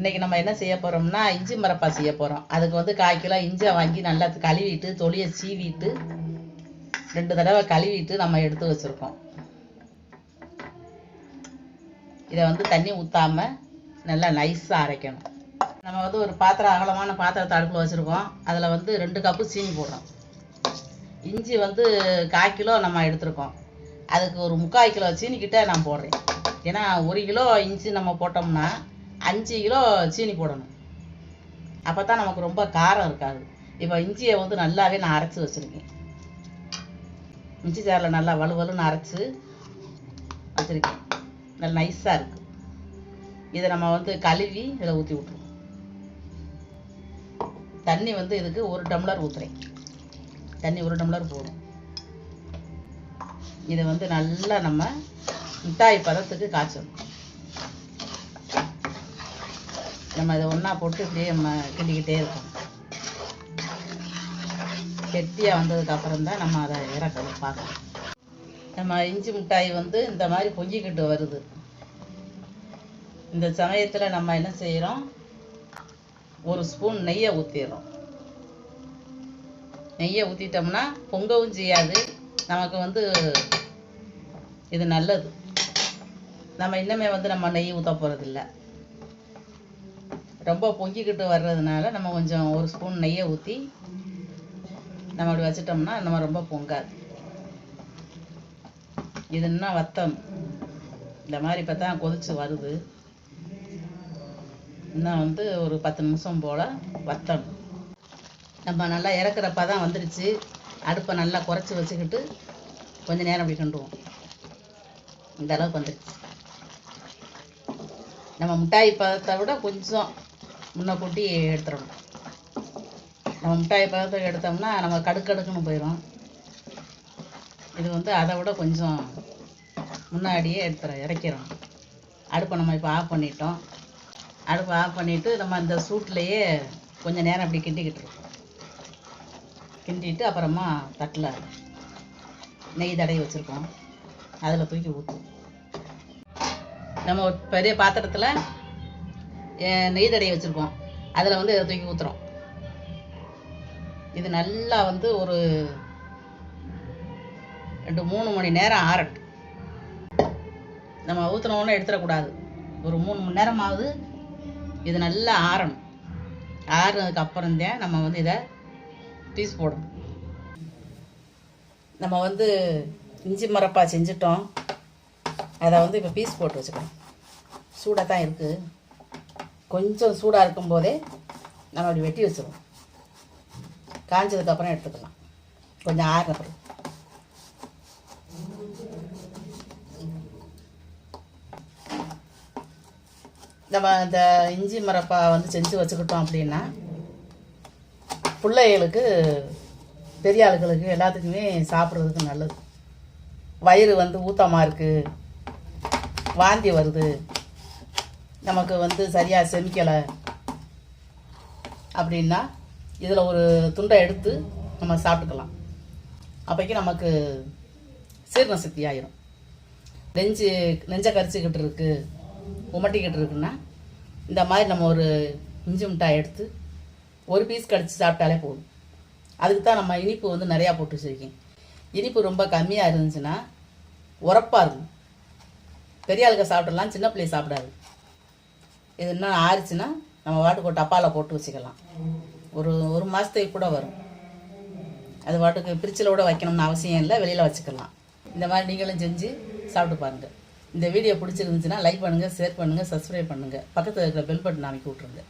இன்றைக்கி நம்ம என்ன செய்ய போகிறோம்னா இஞ்சி மரப்பா செய்ய போகிறோம் அதுக்கு வந்து கால் கிலோ இஞ்சியை வாங்கி நல்லா கழுவிட்டு தொலியை சீவிட்டு ரெண்டு தடவை கழுவிட்டு நம்ம எடுத்து வச்சுருக்கோம். இதை வந்து தண்ணி ஊற்றாமல் நல்லா நைஸாக அரைக்கணும். நம்ம வந்து ஒரு பாத்திரம் அகலமான பாத்திரத்தை அடுப்பில் வச்சுருக்கோம். அதில் வந்து ரெண்டு கப்பு சீனி போடுறோம். இஞ்சி வந்து கால் கிலோ நம்ம எடுத்திருக்கோம். அதுக்கு ஒரு முக்கால் கிலோ சீனிக்கிட்ட நான் போடுறேன். ஏன்னா ஒரு கிலோ இஞ்சி நம்ம போட்டோம்னா அஞ்சு கிலோ சீனி போடணும். அப்போ தான் நமக்கு ரொம்ப காரம் இருக்காது. இப்போ இஞ்சியை வந்து நல்லாவே நான் அரைச்சி வச்சுருக்கேன். இஞ்சி சாரில் நல்லா வலுவலுன்னு அரைச்சி வச்சுருக்கேன். நல்லா நைஸாக இருக்குது இதை நம்ம வந்து கழுவி இதில் ஊற்றி விட்ருவோம் தண்ணி வந்து இதுக்கு ஒரு டம்ளர் ஊற்றுறேன் தண்ணி ஒரு டம்ளர் போடும் இதை வந்து நல்லா நம்ம மிட்டாய் பதத்துக்கு காய்ச்சணும். நம்ம இதை ஒன்றா போட்டு இப்படியே நம்ம கிண்டிக்கிட்டே இருக்கோம். கெட்டியாக வந்ததுக்கப்புறம் தான் நம்ம அதை இறக்கணும் பார்க்கணும் நம்ம இஞ்சி மிட்டாய் வந்து இந்த மாதிரி பொங்கிக்கிட்டு வருது. இந்த சமயத்தில் நம்ம என்ன செய்கிறோம் ஒரு ஸ்பூன் நெய்யை ஊற்றிடுறோம் நெய்யை ஊற்றிட்டோம்னா பொங்கவும் செய்யாது. நமக்கு வந்து இது நல்லது. நம்ம இன்னமே வந்து நம்ம நெய் ஊற்ற போகிறதில்ல ரொம்ப பொங்கிக்கிட்டு வர்றதுனால நம்ம கொஞ்சம் ஒரு ஸ்பூன் நெய்யை ஊற்றி நம்ம அப்படி வச்சிட்டோம்னா நம்ம ரொம்ப பொங்காது. இது இன்னும் வத்தம்? இந்த மாதிரி இப்போ தான் கொதிச்சு வருது. இன்னும் வந்து ஒரு பத்து நிமிஷம் போல் வத்தம். நம்ம நல்லா இறக்குறப்ப தான் வந்துடுச்சு அடுப்பை நல்லா குறைச்சி வச்சுக்கிட்டு கொஞ்சம் நேரம் அப்படி கிண்டுவோம் இந்த அளவுக்கு வந்துடுச்சு நம்ம மிட்டாய் பதத்தை விட கொஞ்சம் முன்ன கூட்டி எடுத்துடணும். நம்ம மிட்டாய் பதத்தை எடுத்தோம்னா நம்ம கடுக்கடுக்குன்னு போயிடும் இது வந்து அதை விட கொஞ்சம் முன்னாடியே எடுத்துற இறக்கிறோம். அடுப்பை நம்ம இப்போ ஆஃப் பண்ணிட்டோம். அடுப்பை ஆஃப் பண்ணிவிட்டு நம்ம அந்த சூட்லேயே கொஞ்சம் நேரம் அப்படி கிண்டிக்கிட்டு இருக்கோம். கிண்டிட்டு அப்புறமா தட்டில் நெய் தடவி வச்சுருக்கோம். அதில் தூக்கி ஊற்றும் நம்ம ஒரு பெரிய பாத்திரத்தில் நெய் தடவி வச்சுருக்கோம். அதில் வந்து இதை தூக்கி ஊற்றுறோம் இது நல்லா வந்து ஒரு ரெண்டு மூணு மணி நேரம் ஆறட்டும். நம்ம ஊற்றினோன்னு எடுத்துடக்கூடாது. ஒரு மூணு மணி நேரமாவது இது நல்லா ஆறணும். ஆறுனதுக்கு அப்புறம்தான் நம்ம வந்து இதை பீஸ் போடணும். நம்ம வந்து இஞ்சி மரப்பா செஞ்சிட்டோம். அதை வந்து இப்போ பீஸ் போட்டு வச்சுக்கணும். சூடாக தான் இருக்குது கொஞ்சம் சூடாக இருக்கும்போதே நம்ம அப்படி வெட்டி வச்சுருவோம். காஞ்சதுக்கப்புறம் எடுத்துக்கலாம். கொஞ்சம் ஆறின நம்ம இந்த இஞ்சி மரப்பா வந்து செஞ்சு வச்சுக்கிட்டோம் அப்படின்னா பிள்ளைகளுக்கு பெரிய ஆளுகளுக்கு எல்லாத்துக்குமே சாப்பிட்றதுக்கு நல்லது. வயிறு வந்து ஊத்தமாக இருக்குது வாந்தி வருது. நமக்கு வந்து சரியாக செமிக்கலை அப்படின்னா இதில் ஒரு துண்டை எடுத்து நம்ம சாப்பிட்டுக்கலாம். அப்போக்கி நமக்கு சீரண சக்தி ஆயிரும். நெஞ்சு நெஞ்சை கரிச்சிக்கிட்டு இருக்குது உமட்டிக்கிட்டு இருக்குன்னா இந்த மாதிரி நம்ம ஒரு இஞ்சி மிட்டாய் எடுத்து ஒரு பீஸ் கடிச்சு சாப்பிட்டாலே போதும். அதுக்கு தான் நம்ம இனிப்பு வந்து நிறையா போட்டு வச்சுருக்கேன். இனிப்பு ரொம்ப கம்மியாக இருந்துச்சுன்னா உரப்பாக இருக்கும். பெரிய ஆளுக்க சாப்பிடலாம் சின்ன பிள்ளைய சாப்பிடாது. இது இன்னும் ஆறிச்சுன்னா நம்ம வாட்டுக்கு ஒரு டப்பாவில் போட்டு வச்சுக்கலாம். ஒரு ஒரு மாதத்துக்கு கூட வரும். அது வாட்டுக்கு பிரிட்ஜில் கூட வைக்கணும்னு அவசியம் இல்லை வெளியில் வச்சுக்கலாம். இந்த மாதிரி நீங்களும் செஞ்சு சாப்பிட்டு பாருங்கள் இந்த வீடியோ பிடிச்சிருந்துச்சுன்னா லைக் பண்ணுங்கள் ஷேர் பண்ணுங்கள் சப்ஸ்கிரைப் பண்ணுங்கள் பக்கத்தில் இருக்கிற பெல் பட்டன் அமைக்கி விட்ருங்க